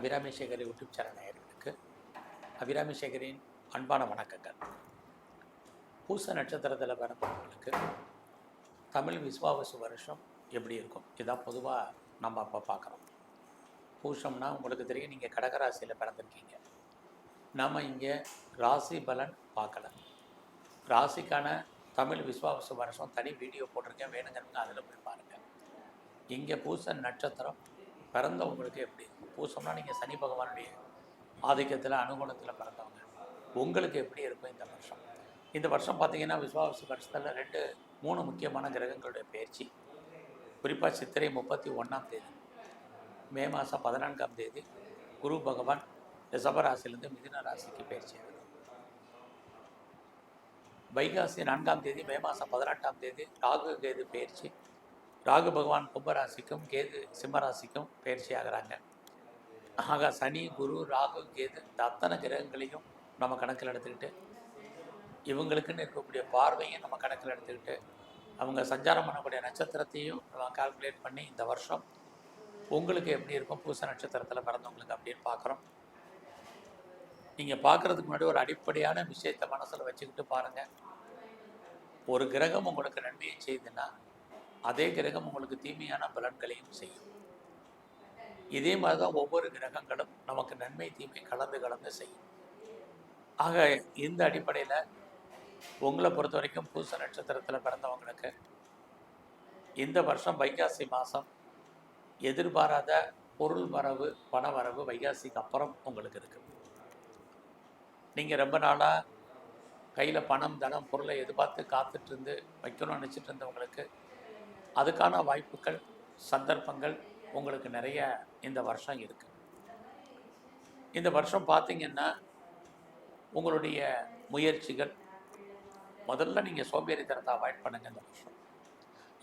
Abirami Sekar YouTube channel நேயர்களுக்கு அபிராமி சேகரின் அன்பான வணக்கங்கள். பூச நட்சத்திரத்தில் பிறந்தவங்களுக்கு தமிழ் விஸ்வாவசு வருஷம் எப்படி இருக்கும்? இதான் பொதுவாக நம்ம அப்போ பார்க்குறோம் பூஷம்னா உங்களுக்கு தெரியும் நீங்கள் கடகராசியில் பிறந்திருக்கீங்க. நாம் இங்கே ராசி பலன் பார்க்கல. ராசிக்கான தமிழ் விஸ்வாவசு வருஷம் தனி வீடியோ போட்டிருக்கேன். வேணுங்கிறவங்க அதில் போய் பாருங்கள் இங்கே பூச நட்சத்திரம் பிறந்தவங்களுக்கு எப்படி? இருக்கும் பூசம்னா நீங்கள் சனி பகவானுடைய ஆதிக்கத்தில் அனுகூலத்தில் பிறந்தவங்க. உங்களுக்கு எப்படி இருக்கும் இந்த வருஷம்? இந்த வருஷம் பார்த்தீங்கன்னா விஸ்வாச வருஷத்தில் ரெண்டு மூணு முக்கியமான கிரகங்களுடைய பயிற்சி. குறிப்பாக சித்திரை முப்பத்தி ஒன்றாம் தேதி மே மாதம் பதினான்காம் தேதி குரு பகவான் ரிஷபராசிலேருந்து மிதுன ராசிக்கு பயிற்சி ஆகுது வைகாசி நான்காம் தேதி மே மாதம் பதினெட்டாம் தேதி ராகு கேது பயிற்சி ராகு பகவான் கும்பராசிக்கும் கேது சிம்மராசிக்கும் பயிற்சி ஆகிறாங்க ஆக சனி குரு ராகு கேது இந்த அத்தனை கிரகங்களையும் நம்ம கணக்கில் எடுத்துக்கிட்டு இவங்களுக்குன்னு இருக்கக்கூடிய பார்வையும் நம்ம கணக்கில் எடுத்துக்கிட்டு அவங்க சஞ்சாரம் பண்ணக்கூடிய நட்சத்திரத்தையும் நம்ம கால்குலேட் பண்ணி இந்த வருஷம் உங்களுக்கு எப்படி இருக்கும் பூச நட்சத்திரத்தில் பிறந்தவங்களுக்கு அப்படின்னு பார்க்குறோம். நீங்கள் பார்க்குறதுக்கு முன்னாடி ஒரு அடிப்படையான விஷயத்தை மனசில் வச்சுக்கிட்டு பாருங்கள் ஒரு கிரகம் உங்களுக்கு நன்மையை செய்யுதுன்னா அதே கிரகம் உங்களுக்கு தீமையான பலன்களையும் செய்யும். இதே மாதிரி தான் ஒவ்வொரு கிரகங்களும் நமக்கு நன்மை தீமை கலந்து கலந்து செய்யும். ஆக இந்த அடிப்படையில் உங்களை பொறுத்த வரைக்கும் பூச நட்சத்திரத்தில் பிறந்தவங்களுக்கு இந்த வருஷம் வைகாசி மாதம் எதிர்பாராத பொருள் வரவு பண வரவு வைகாசிக்கு அப்புறம் உங்களுக்கு இருக்குது நீங்கள் ரொம்ப நாளாக கையில் பணம் தனம் பொருளை எதிர்பார்த்து காத்துட்ருந்து வைக்கணும்னு நினச்சிட்டு இருந்தவங்களுக்கு அதுக்கான வாய்ப்புகள் சந்தர்ப்பங்கள் உங்களுக்கு நிறைய இந்த வருஷம் இருக்குது இந்த வருஷம் பார்த்தீங்கன்னா உங்களுடைய முயற்சிகள் முதல்ல நீங்கள் சோம்பேறித்தனத்தை அவாய்ட் பண்ணுங்கள் இந்த வருஷம்.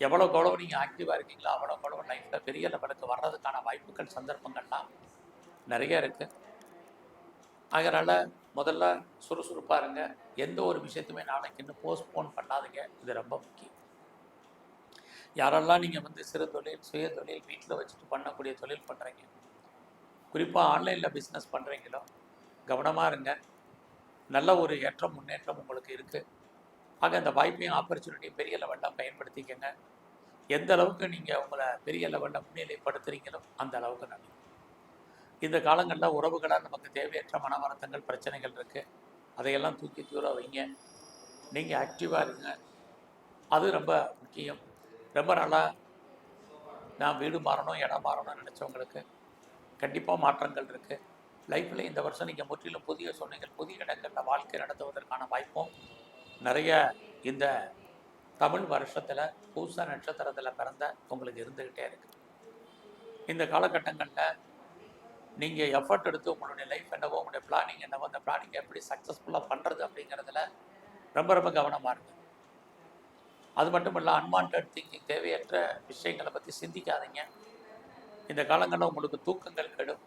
எவ்வளோக்கு எவ்வளோ நீங்கள் ஆக்டிவாக இருக்கீங்களோ அவ்வளோக்கு எவ்வளோ லைஃப்பில் பெரிய லெவலுக்கு வர்றதுக்கான வாய்ப்புகள் சந்தர்ப்பங்கள்லாம் நிறைய இருக்குது அதனால் முதல்ல சுறுசுறுப்பாக இருங்க. எந்த ஒரு விஷயத்தையுமே நாளைக்கு இன்னும் போஸ்ட்போன் பண்ணாதீங்க. இது ரொம்ப முக்கியம். யாரெல்லாம் நீங்கள் வந்து சிறு தொழில் சுய தொழில் வீட்டில் வச்சுட்டு பண்ணக்கூடிய தொழில் பண்ணுறீங்க குறிப்பாக ஆன்லைனில் பிஸ்னஸ் பண்ணுறீங்களோ கவனமாக இருங்க. நல்ல ஒரு ஏற்றம் முன்னேற்றம் உங்களுக்கு இருக்குது ஆக அந்த வாய்ப்பையும் ஆப்பர்ச்சுனிட்டியும் பெரிய லெவலில் பயன்படுத்திக்கங்க. எந்த அளவுக்கு நீங்கள் உங்களை பெரிய லெவலில் முன்னிலைப்படுத்துகிறீங்களோ அந்த அளவுக்கு நல்லது. இந்த காலங்களில் உறவுகளால் நமக்கு தேவையற்ற மன வருத்தங்கள் பிரச்சனைகள் இருக்குது அதையெல்லாம் தூக்கி தூர வைங்க. நீங்கள் ஆக்டிவாக இருங்க. அது ரொம்ப முக்கியம். ரொம்ப நாளாக நான் வீடு மாறணும் இடம் மாறணும்னு நினச்சவங்களுக்கு கண்டிப்பாக மாற்றங்கள் இருக்குது லைஃப்பில் இந்த வருஷம் நீங்கள் முற்றிலும் புதிய சொன்னீங்கள் புதிய இடங்களில் வாழ்க்கை நடத்துவதற்கான வாய்ப்பும் நிறைய இந்த தமிழ் வருஷத்தில் பூச நட்சத்திரத்தில் பிறந்த உங்களுக்கு இருந்துக்கிட்டே இருக்குது இந்த காலகட்டங்களில் நீங்கள் எஃபர்ட் எடுத்து உங்களுடைய லைஃப் என்னவோ உங்களுடைய பிளானிங் என்னவோ அந்த பிளானிங் எப்படி சக்ஸஸ்ஃபுல்லாக பண்ணுறது அப்படிங்கிறதுல ரொம்ப ரொம்ப கவனமாக இருக்குது அது மட்டும் இல்லை அன்வான்ட் திங்கிங் தேவையற்ற விஷயங்களை பற்றி சிந்திக்காதீங்க. இந்த காலங்களில் உங்களுக்கு தூக்கங்கள் கெடும்.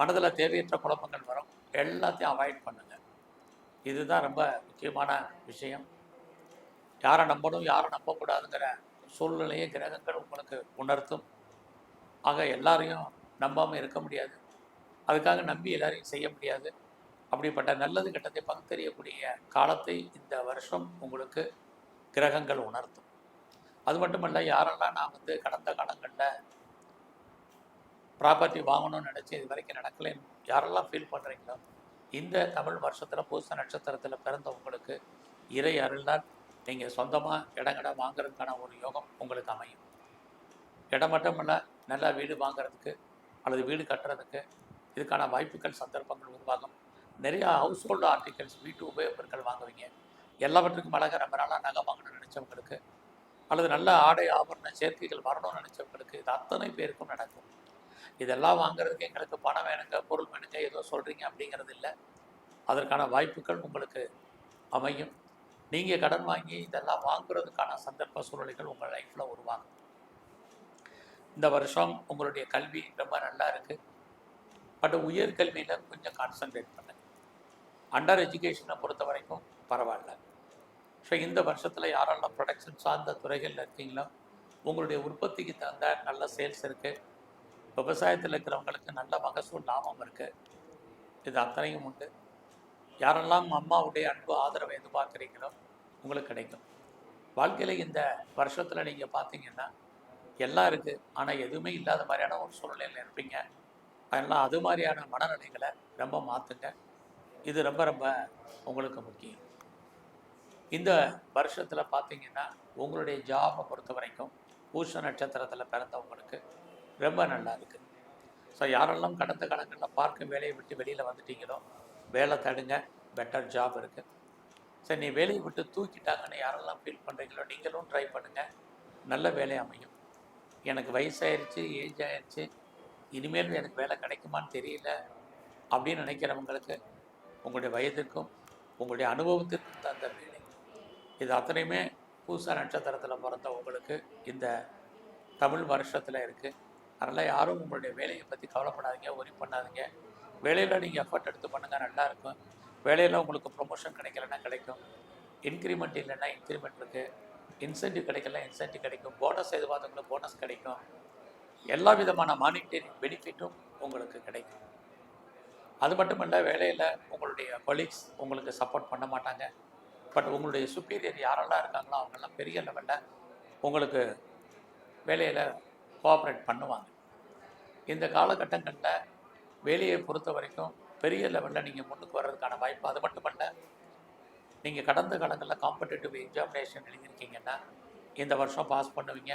மனதில் தேவையற்ற குழப்பங்கள் வரும். எல்லாத்தையும் அவாய்ட் பண்ணுங்கள் இதுதான் ரொம்ப முக்கியமான விஷயம். யாரை நம்பணும் யாரை நம்பக்கூடாதுங்கிற சூழ்நிலையை கிரகங்கள் உங்களுக்கு உணர்த்தும். ஆக எல்லாரையும் நம்பாமல் இருக்க முடியாது. அதுக்காக நம்பி எல்லாரையும் செய்ய முடியாது. அப்படிப்பட்ட நல்லது கெட்டதை பகுத்தறியக்கூடிய காலத்தை இந்த வருஷம் உங்களுக்கு கிரகங்கள் உணர்த்தும். அது மட்டுமல்ல யாரெல்லாம் நான் வந்து கடந்த காலங்களில் ப்ராப்பர்ட்டி வாங்கணும்னு நினச்சி இது வரைக்கும் நடக்கலைன்னு யாரெல்லாம் ஃபீல் பண்ணுறீங்களோ இந்த தமிழ் வருஷத்தில் பூச நட்சத்திரத்தில் பிறந்தவங்களுக்கு இறை அருளால் நீங்கள் சொந்தமாக இடங்கடை வாங்குறதுக்கான ஒரு யோகம் உங்களுக்கு அமையும். இடம் மட்டும் இல்லை நல்லா வீடு வாங்குறதுக்கு அல்லது வீடு கட்டுறதுக்கு இதுக்கான வாய்ப்புகள் சந்தர்ப்பங்கள் உருவாகும். நிறையா ஹவுஸ் ஹோல்டு ஆர்டிகல்ஸ் வீட்டு உபயோகப்பொருட்கள் வாங்குவீங்க. எல்லாவற்றுக்கும் அழகாக ரொம்ப நாளாக நகை வாங்கணும்னு நினச்சவங்களுக்கு அல்லது நல்ல ஆடை ஆபரண சேர்க்கைகள் வரணும்னு நினச்சவங்களுக்கு இது அத்தனை பேருக்கும் நடக்கும். இதெல்லாம் வாங்குறதுக்கு எங்களுக்கு பணம் வேணுங்க பொருள் வேணுங்க ஏதோ சொல்கிறீங்க அப்படிங்கிறது இல்லை. அதற்கான வாய்ப்புகள் உங்களுக்கு அமையும். நீங்கள் கடன் வாங்கி இதெல்லாம் வாங்குறதுக்கான சந்தர்ப்ப சூழ்நிலைகள் உங்கள் லைஃப்பில் உருவாகும். இந்த வருஷம் உங்களுடைய கல்வி ரொம்ப நல்லா இருக்குது பட் உயர்கல்வியில் கொஞ்சம் கான்சன்ட்ரேட் பண்ணுங்க. அண்டர் எஜுகேஷனை பொறுத்த வரைக்கும் பரவாயில்ல. ஸோ இந்த வருஷத்தில் யாரெல்லாம் ப்ரொடக்ஷன் சார்ந்த துறைகளில் இருக்கீங்களோ உங்களுடைய உற்பத்திக்கு தகுந்த நல்ல சேல்ஸ் இருக்குது விவசாயத்தில் இருக்கிறவங்களுக்கு நல்ல மகசூல் லாபம் இருக்குது இது அத்தனையும் உண்டு. யாரெல்லாம் அம்மாவுடைய அன்பு ஆதரவை எதிர்பார்க்குறீங்களோ உங்களுக்கு கிடைக்கும். வாழ்க்கையில் இந்த வருஷத்தில் நீங்கள் பார்த்தீங்கன்னா எல்லாம் இருக்குது ஆனால் எதுவுமே இல்லாத மாதிரியான ஒரு சூழ்நிலையில் இருப்பீங்க. அதனால் அது மாதிரியான மனநிலைகளை ரொம்ப மாற்றுங்க இது ரொம்ப ரொம்ப உங்களுக்கு முக்கியம். இந்த வருஷத்தில் பார்த்தீங்கன்னா உங்களுடைய ஜாபை பொறுத்த வரைக்கும் பூச நட்சத்திரத்தில் பிறந்தவங்களுக்கு ரொம்ப நல்லா இருக்குது ஸோ யாரெல்லாம் கடந்த காலங்களில் பார்க்கும் வேலையை விட்டு வெளியில் வந்துட்டீங்களோ வேலை தடுங்க பெட்டர் ஜாப் இருக்குது சரி நீ வேலையை விட்டு தூக்கிட்டாங்கன்னு யாரெல்லாம் ஃபீல் பண்ணுறீங்களோ நீங்களும் ட்ரை பண்ணுங்கள் நல்ல வேலை அமையும். எனக்கு வயசாயிருச்சு ஏஜ் ஆயிடுச்சு இனிமேல் எனக்கு வேலை கிடைக்குமான்னு தெரியல அப்படின்னு நினைக்கிறவங்களுக்கு உங்களுடைய வயதுக்கும் உங்களுடைய அனுபவத்திற்கும் தந்த வேலை இது அத்தனையுமே பூச நட்சத்திரத்தில் பிறந்த உங்களுக்கு இந்த தமிழ் வருஷத்தில் இருக்குது அதனால் யாரும் உங்களுடைய வேலையை பற்றி கவலைப்படாதீங்க ஒரி பண்ணாதீங்க. வேலையில் நீங்கள் எஃபர்ட் எடுத்து பண்ணுங்கள் நல்லாயிருக்கும் வேலையில் உங்களுக்கு ப்ரொமோஷன் கிடைக்கலன்னா கிடைக்கும். இன்க்ரிமெண்ட் இல்லைன்னா இன்க்ரிமெண்ட் இருக்குது இன்சென்டிவ் கிடைக்கல இன்சென்டிவ் கிடைக்கும். போனஸ் எதிர்பார்த்தவங்களுக்கு போனஸ் கிடைக்கும். எல்லா விதமான மானிட்டரி பெனிஃபிட்டும் உங்களுக்கு கிடைக்கும். அது மட்டும் இல்லை வேலையில் உங்களுடைய கொலீக்ஸ் உங்களுக்கு சப்போர்ட் பண்ண மாட்டாங்க. பட் உங்களுடைய சுப்பீரியர் யாரெல்லாம் இருக்காங்களோ அவங்கெல்லாம் பெரிய லெவலில் உங்களுக்கு வேலையில் கோஆப்ரேட் பண்ணுவாங்க. இந்த காலகட்டங்களில் வேலையை பொறுத்த வரைக்கும் பெரிய லெவலில் நீங்கள் முன்னுக்கு வர்றதுக்கான வாய்ப்பு அது மட்டுமல்ல நீங்கள் கடந்த காலங்களில் காம்படிட்டிவ் எக்ஸாமினேஷன் எழுதியிருக்கீங்கன்னா இந்த வருஷம் பாஸ் பண்ணுவீங்க.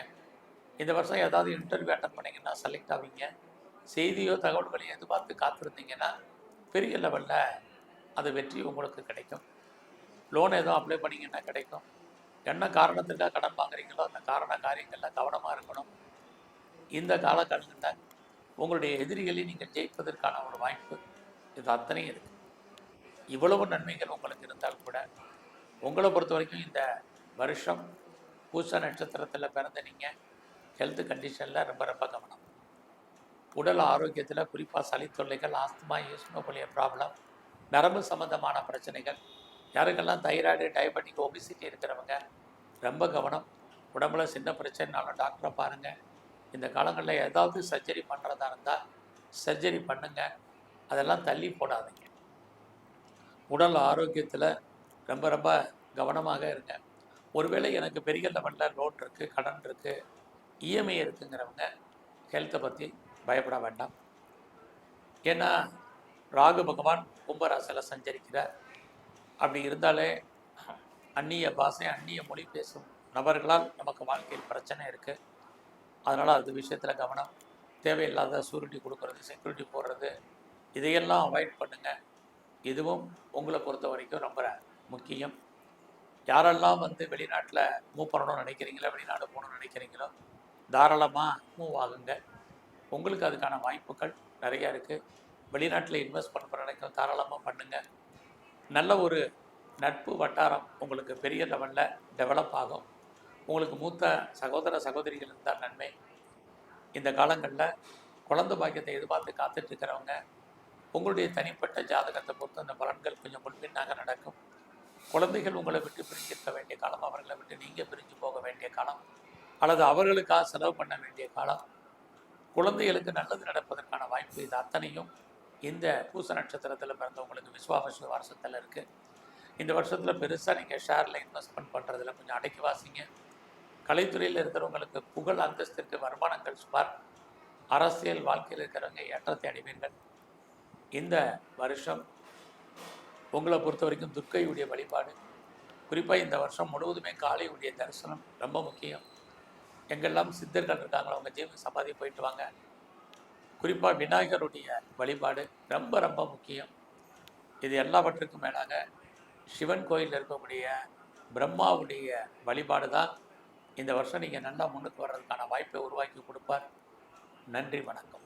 இந்த வருஷம் ஏதாவது இன்டர்வியூ அட்டன் பண்ணிங்கன்னா செலக்ட் ஆவீங்க. செய்தியோ தகவல்களையும் எதிர்பார்த்து காத்திருந்தீங்கன்னா பெரிய லெவலில் அது வெற்றி உங்களுக்கு கிடைக்கும். லோன் எதுவும் அப்ளை பண்ணிங்கன்னா கிடைக்கும். என்ன காரணத்துக்காக கடன் வாங்குறீங்களோ அந்த காரண காரியங்களில் கவனமாக இருக்கணும். இந்த காலகட்டத்தில் உங்களுடைய எதிரிகளை நீங்கள் ஜெயிப்பதற்கான ஒரு வாய்ப்பு இது அத்தனையும் இருக்குது இவ்வளவு நன்மைகள் உங்களுக்கு இருந்தால் கூட உங்களை பொறுத்த வரைக்கும் இந்த வருஷம் பூச நட்சத்திரத்தில் பிறந்த நீங்கள் ஹெல்த் கண்டிஷனில் ரொம்ப ரொம்ப கவனம். உடல் ஆரோக்கியத்தில் குறிப்பாக சளி தொல்லைகள் ஆஸ்துமா யூஸ்னோபோலிய ப்ராப்ளம் நரம்பு சம்பந்தமான பிரச்சனைகள் யாருக்கெல்லாம் தைராய்டு டயபெட்டிக் ஒபிசிட்டி இருக்கிறவங்க ரொம்ப கவனம். உடம்புல சின்ன பிரச்சனைனாலும் டாக்டரை பாருங்கள் இந்த காலங்களில் ஏதாவது சர்ஜரி பண்ணுறதா இருந்தால் சர்ஜரி பண்ணுங்கள் அதெல்லாம் தள்ளி போடாதீங்க. உடல் ஆரோக்கியத்தில் ரொம்ப ரொம்ப கவனமாக இருங்க. ஒருவேளை எனக்கு பெரிய லெவலில் லோன் இருக்குது கடன் இருக்குது இஎம்ஐ இருக்குங்கிறவங்க ஹெல்த்தை பற்றி பயப்பட வேண்டாம். ஏன்னா ராகு பகவான் கும்பராசியில் சஞ்சரிக்கிறார். அப்படி இருந்தாலே அந்நிய பாஷை அந்நிய மொழி பேசும் நபர்களால் நமக்கு வாழ்க்கையில் பிரச்சனை இருக்குது அதனால் அது விஷயத்தில் கவனம். தேவையில்லாத சூரிட்டி கொடுக்கறது செக்யூரிட்டி போடுறது இதையெல்லாம் அவாய்ட் பண்ணுங்கள் இதுவும் உங்களை பொறுத்த வரைக்கும் ரொம்ப முக்கியம். யாரெல்லாம் வந்து வெளிநாட்டில் மூவ் பண்ணணும்னு நினைக்கிறீங்களோ வெளிநாடு போகணும்னு நினைக்கிறீங்களோ தாராளமாக மூவ் ஆகுங்க. உங்களுக்கு அதுக்கான வாய்ப்புகள் நிறையா இருக்குது வெளிநாட்டில் இன்வெஸ்ட் பண்ணுற நினைக்கிறோம் தாராளமாக பண்ணுங்கள் நல்ல ஒரு நட்பு வட்டாரம் உங்களுக்கு பெரிய லெவலில் டெவலப் ஆகும். உங்களுக்கு மூத்த சகோதர சகோதரிகள் இருந்தால் நன்மை. இந்த காலங்களில் குழந்தை பாக்கியத்தை எதிர்பார்த்து காத்துட்ருக்கிறவங்க உங்களுடைய தனிப்பட்ட ஜாதகத்தை பொறுத்து அந்த பலன்கள் கொஞ்சம் முன்பின்னாக நடக்கும். குழந்தைகள் உங்களை விட்டு பிரிஞ்சிருக்க வேண்டிய காலம் அவர்களை விட்டு நீங்கள் பிரிஞ்சு போக வேண்டிய காலம் அல்லது அவர்களுக்காக செலவு பண்ண வேண்டிய காலம். குழந்தைகளுக்கு நல்லது நடப்பதற்கான வாய்ப்பு இது அத்தனையும். இந்த பூச நட்சத்திரத்தில் பிறந்தவங்களுக்கு விஸ்வாபசு வருஷத்தில் இருக்குது இந்த வருஷத்தில் பெருசாக நீங்கள் ஷேரில் இன்வெஸ்ட்மெண்ட் பண்ணுறதுல கொஞ்சம் அடக்கி வாசிங்க. கலைத்துறையில் இருக்கிறவங்களுக்கு புகழ் அந்தஸ்திற்கு வருமானங்கள் சுமார் அரசியல் வாழ்க்கையில் இருக்கிறவங்க ஏற்றத்தை அடைவீர்கள். இந்த வருஷம் உங்களை பொறுத்த வரைக்கும் துர்க்கையுடைய வழிபாடு. குறிப்பாக இந்த வருஷம் முழுவதுமே காளையுடைய தரிசனம் ரொம்ப முக்கியம். எங்கெல்லாம் சித்தர்கள் இருக்காங்களோ அவங்க ஜீவன் சம்பாதி போயிட்டு வாங்க. குறிப்பாக விநாயகருடைய வழிபாடு ரொம்ப ரொம்ப முக்கியம். இது எல்லாவற்றுக்கும் மேலாக சிவன் கோயிலில் இருக்கக்கூடிய பிரம்மாவுடைய வழிபாடு தான். இந்த வருஷம் நீங்கள் நல்லா முன்னுக்கு வர்றதுக்கான வாய்ப்பை உருவாக்கி கொடுப்பார். நன்றி வணக்கம்.